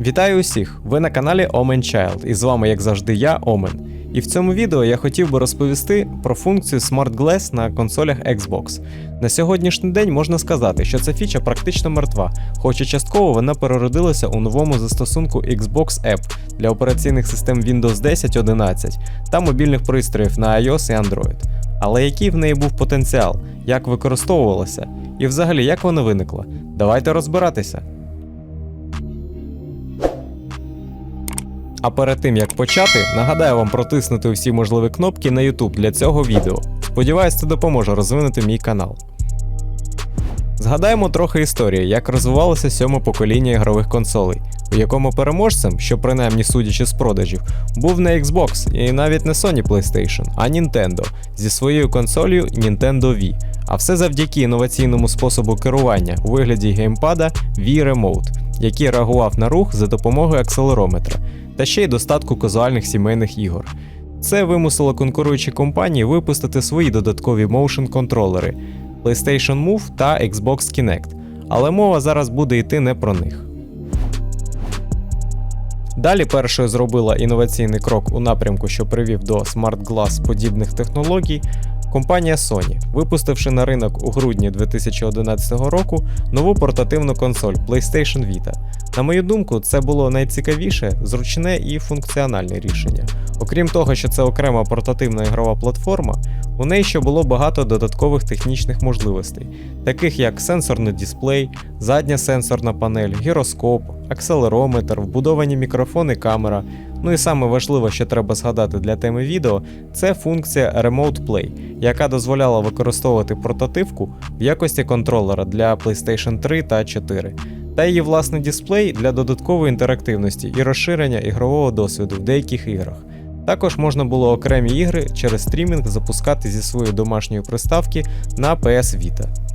Вітаю усіх! Ви на каналі Omen Child, і з вами, як завжди, я, Омен. І в цьому відео я хотів би розповісти про функцію Smart Glass на консолях Xbox. На сьогоднішній день можна сказати, що ця фіча практично мертва, хоч і частково вона переродилася у новому застосунку Xbox App для операційних систем Windows 10, 11 та мобільних пристроїв на iOS і Android. Але який в неї був потенціал, як використовувалася, і взагалі як вона виникла? Давайте розбиратися. А перед тим як почати, нагадаю вам протиснути всі можливі кнопки на YouTube для цього відео. Сподіваюсь, це допоможе розвинути мій канал. Згадаємо трохи історії, як розвивалося сьоме покоління ігрових консолей, у якому переможцем, що принаймні судячи з продажів, був не Xbox і навіть не Sony PlayStation, а Nintendo зі своєю консолью Nintendo Wii. А все завдяки інноваційному способу керування у вигляді геймпада Wii Remote, який реагував на рух за допомогою акселерометра, та ще й достатку казуальних сімейних ігор. Це вимусило конкуруючі компанії випустити свої додаткові motion контролери PlayStation Move та Xbox Kinect, але мова зараз буде йти не про них. Далі першою зробила інноваційний крок у напрямку, що привів до Glass подібних технологій. Компанія Sony, випустивши на ринок у грудні 2011 року нову портативну консоль PlayStation Vita. На мою думку, це було найцікавіше, зручне і функціональне рішення. Окрім того, що це окрема портативна ігрова платформа, у неї ще було багато додаткових технічних можливостей, таких як сенсорний дисплей, задня сенсорна панель, гіроскоп, акселерометр, вбудовані мікрофон і камера. Ну і саме важливе, що треба згадати для теми відео, це функція Remote Play, яка дозволяла використовувати портативку в якості контролера для PlayStation 3 та 4, та її власний дисплей для додаткової інтерактивності і розширення ігрового досвіду в деяких іграх. Також можна було окремі ігри через стрімінг запускати зі своєї домашньої приставки на PS Vita.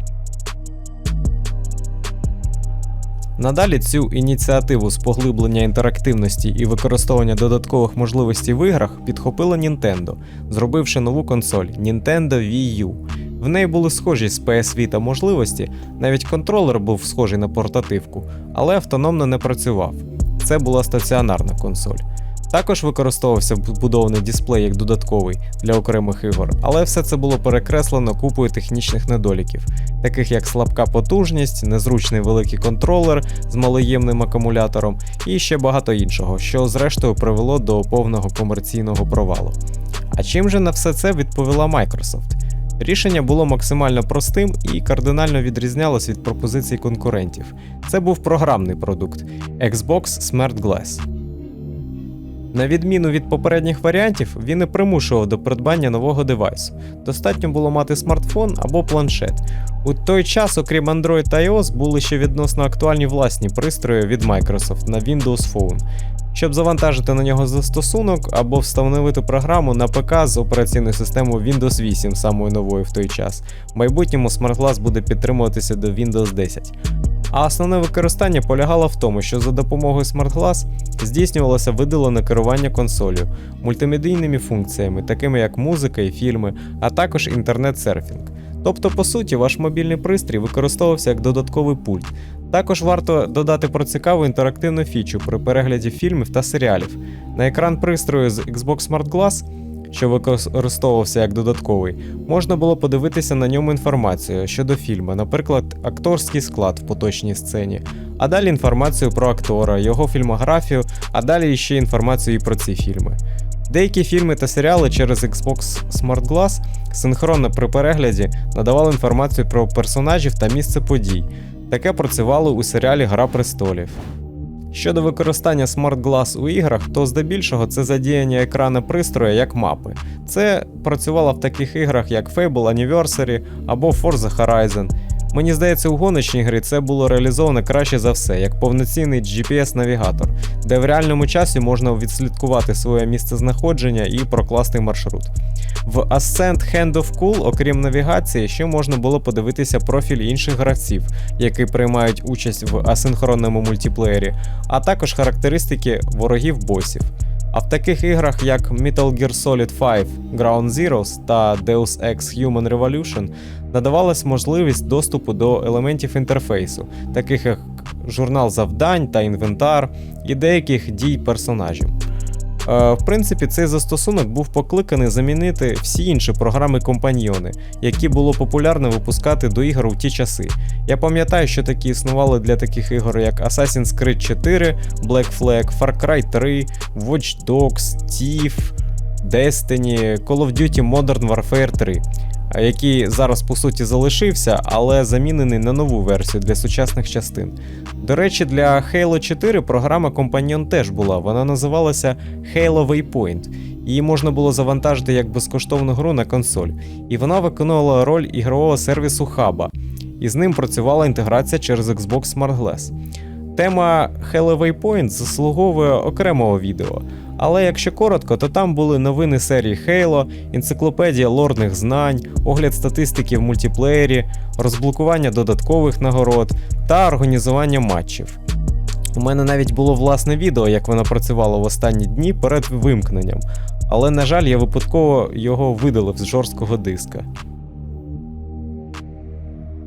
Надалі цю ініціативу з поглиблення інтерактивності і використовування додаткових можливостей в іграх підхопила Nintendo, зробивши нову консоль Nintendo Wii U. В неї були схожі з PS Vita можливості, навіть контролер був схожий на портативку, але автономно не працював. Це була стаціонарна консоль. Також використовувався вбудований дисплей як додатковий для окремих ігор, але все це було перекреслено купою технічних недоліків, таких як слабка потужність, незручний великий контролер з малоємним акумулятором і ще багато іншого, що зрештою привело до повного комерційного провалу. А чим же на все це відповіла Microsoft? Рішення було максимально простим і кардинально відрізнялось від пропозицій конкурентів. Це був програмний продукт Xbox Smart Glass. На відміну від попередніх варіантів, він не примушував до придбання нового девайсу. Достатньо було мати смартфон або планшет. У той час, окрім Android та iOS, були ще відносно актуальні власні пристрої від Microsoft на Windows Phone. Щоб завантажити на нього застосунок або встановити програму на ПК з операційною системою Windows 8, самою новою в той час. В майбутньому Smart Glass буде підтримуватися до Windows 10. А основне використання полягало в тому, що за допомогою Glass здійснювалося видалене керування консолью, мультимедійними функціями, такими як музика і фільми, а також інтернет-серфінг. Тобто, по суті, ваш мобільний пристрій використовувався як додатковий пульт. Також варто додати про цікаву інтерактивну фічу при перегляді фільмів та серіалів. На екран пристрою з Xbox Smart Glass що використовувався як додатковий, можна було подивитися на ньому інформацію щодо фільму, наприклад, акторський склад в поточній сцені, а далі інформацію про актора, його фільмографію, а далі ще інформацію і про ці фільми. Деякі фільми та серіали через Xbox Smart Glass синхронно при перегляді надавали інформацію про персонажів та місце подій. Таке працювало у серіалі Гра престолів. Щодо використання Smart Glass у іграх, то здебільшого це задіяння екрана пристрою як мапи. Це працювало в таких іграх, як Fable Anniversary або Forza Horizon. Мені здається, у гоночній грі це було реалізовано краще за все, як повноцінний GPS-навігатор, де в реальному часі можна відслідкувати своє місце знаходження і прокласти маршрут. В Ascent Hand of Cool, окрім навігації, ще можна було подивитися профіль інших гравців, які приймають участь в асинхронному мультиплеєрі, а також характеристики ворогів босів. А в таких іграх, як Metal Gear Solid 5 Ground Zeroes та Deus Ex Human Revolution, надавалась можливість доступу до елементів інтерфейсу, таких як журнал завдань та інвентар, і деяких дій персонажів. Е, В принципі, цей застосунок був покликаний замінити всі інші програми-компаньйони, які було популярно випускати до ігор у ті часи. Я пам'ятаю, що такі існували для таких ігор, як Assassin's Creed 4, Black Flag, Far Cry 3, Watch Dogs, Thief, Destiny, Call of Duty Modern Warfare 3, е, який зараз по суті залишився, але замінений на нову версію для сучасних частин. До речі, для Halo 4 програма Companion теж була. Вона називалася Halo Waypoint. Її можна було завантажити як безкоштовну гру на консоль, і вона виконувала роль ігрового сервісу хаба, і з ним працювала інтеграція через Xbox Smart Glass. Тема Halo Waypoint заслуговує окремого відео. Але якщо коротко, то там були новини серії Halo, енциклопедія лорних знань, огляд статистики в мультиплеєрі, розблокування додаткових нагород та організування матчів. У мене навіть було власне відео, як вона працювала в останні дні перед вимкненням, але, на жаль, я випадково його видалив з жорсткого диска.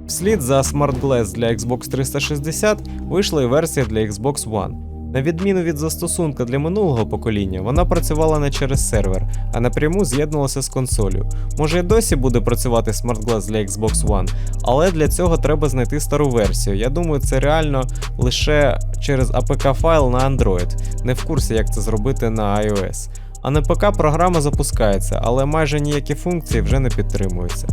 Вслід за Smart Glass для Xbox 360 вийшла і версія для Xbox One. На відміну від застосунка для минулого покоління, вона працювала не через сервер, а напряму з'єднувалася з консолью. Може і досі буде працювати Glass для Xbox One, але для цього треба знайти стару версію. Я думаю, це реально лише через APK файл на Android, не в курсі, як це зробити на iOS. А на ПК програма запускається, але майже ніякі функції вже не підтримуються.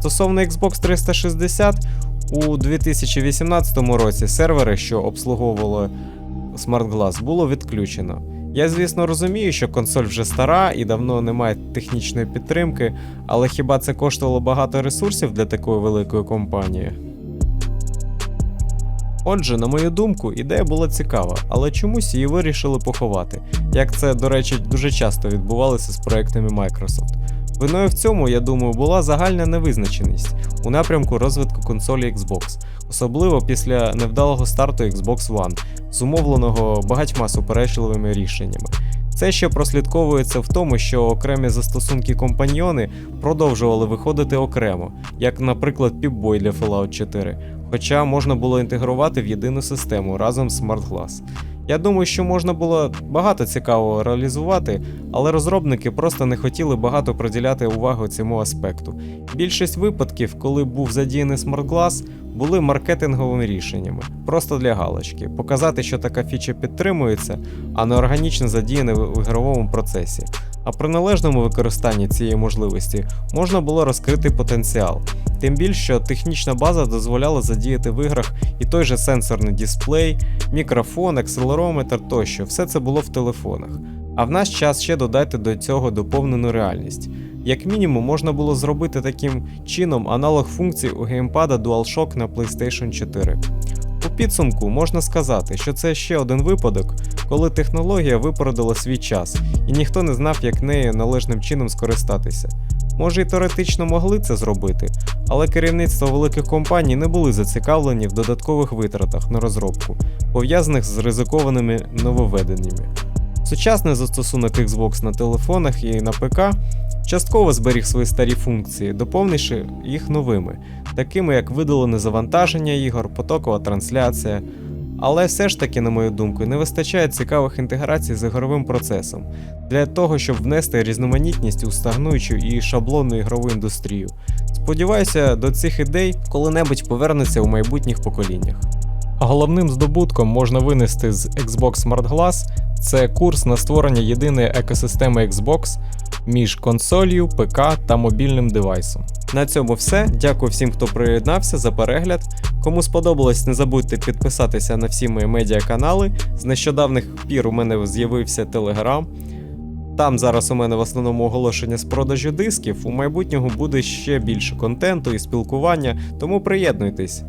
Стосовно Xbox 360, у 2018 році сервери, що обслуговували Glass, було відключено. Я, звісно, розумію, що консоль вже стара і давно не має технічної підтримки, але хіба це коштувало багато ресурсів для такої великої компанії? Отже, на мою думку, ідея була цікава, але чомусь її вирішили поховати, як це, до речі, дуже часто відбувалося з проектами Microsoft. Виною в цьому, я думаю, була загальна невизначеність у напрямку розвитку консолі Xbox, особливо після невдалого старту Xbox One, зумовленого багатьма суперечливими рішеннями. Це ще прослідковується в тому, що окремі застосунки компаньйони продовжували виходити окремо, як, наприклад, Pip-Boy для Fallout 4, хоча можна було інтегрувати в єдину систему разом з Smart Glass. Я думаю, що можна було багато цікавого реалізувати, але розробники просто не хотіли багато приділяти увагу цьому аспекту. Більшість випадків, коли був задіяний Glass, були маркетинговими рішеннями, просто для галочки, показати, що така фіча підтримується, а не органічно задіяна в ігровому процесі. А при належному використанні цієї можливості можна було розкрити потенціал. Тим більше, що технічна база дозволяла задіяти в іграх і той же сенсорний дисплей, мікрофон, акселерометр тощо, все це було в телефонах. А в наш час ще додайте до цього доповнену реальність. Як мінімум, можна було зробити таким чином аналог функцій у геймпада DualShock на PlayStation 4. У підсумку можна сказати, що це ще один випадок, коли технологія випередила свій час, і ніхто не знав, як нею належним чином скористатися. Може, і теоретично могли це зробити, але керівництво великих компаній не були зацікавлені в додаткових витратах на розробку, пов'язаних з ризикованими нововведеннями. Сучасний застосунок Xbox на телефонах і на ПК частково зберіг свої старі функції, доповнивши їх новими, такими як видалене завантаження ігор, потокова трансляція. Але все ж таки, на мою думку, не вистачає цікавих інтеграцій з ігровим процесом для того, щоб внести різноманітність у стагнуючу і шаблонну ігрову індустрію. Сподіваюся, до цих ідей коли-небудь повернеться у майбутніх поколіннях. Головним здобутком можна винести з Xbox Smart Glass це курс на створення єдиної екосистеми Xbox між консолью, ПК та мобільним девайсом. На цьому все. Дякую всім, хто приєднався за перегляд. Кому сподобалось, не забудьте підписатися на всі мої медіаканали. З нещодавних пір у мене з'явився телеграм. Там зараз у мене в основному оголошення з продажу дисків. У майбутнього буде ще більше контенту і спілкування, тому приєднуйтесь.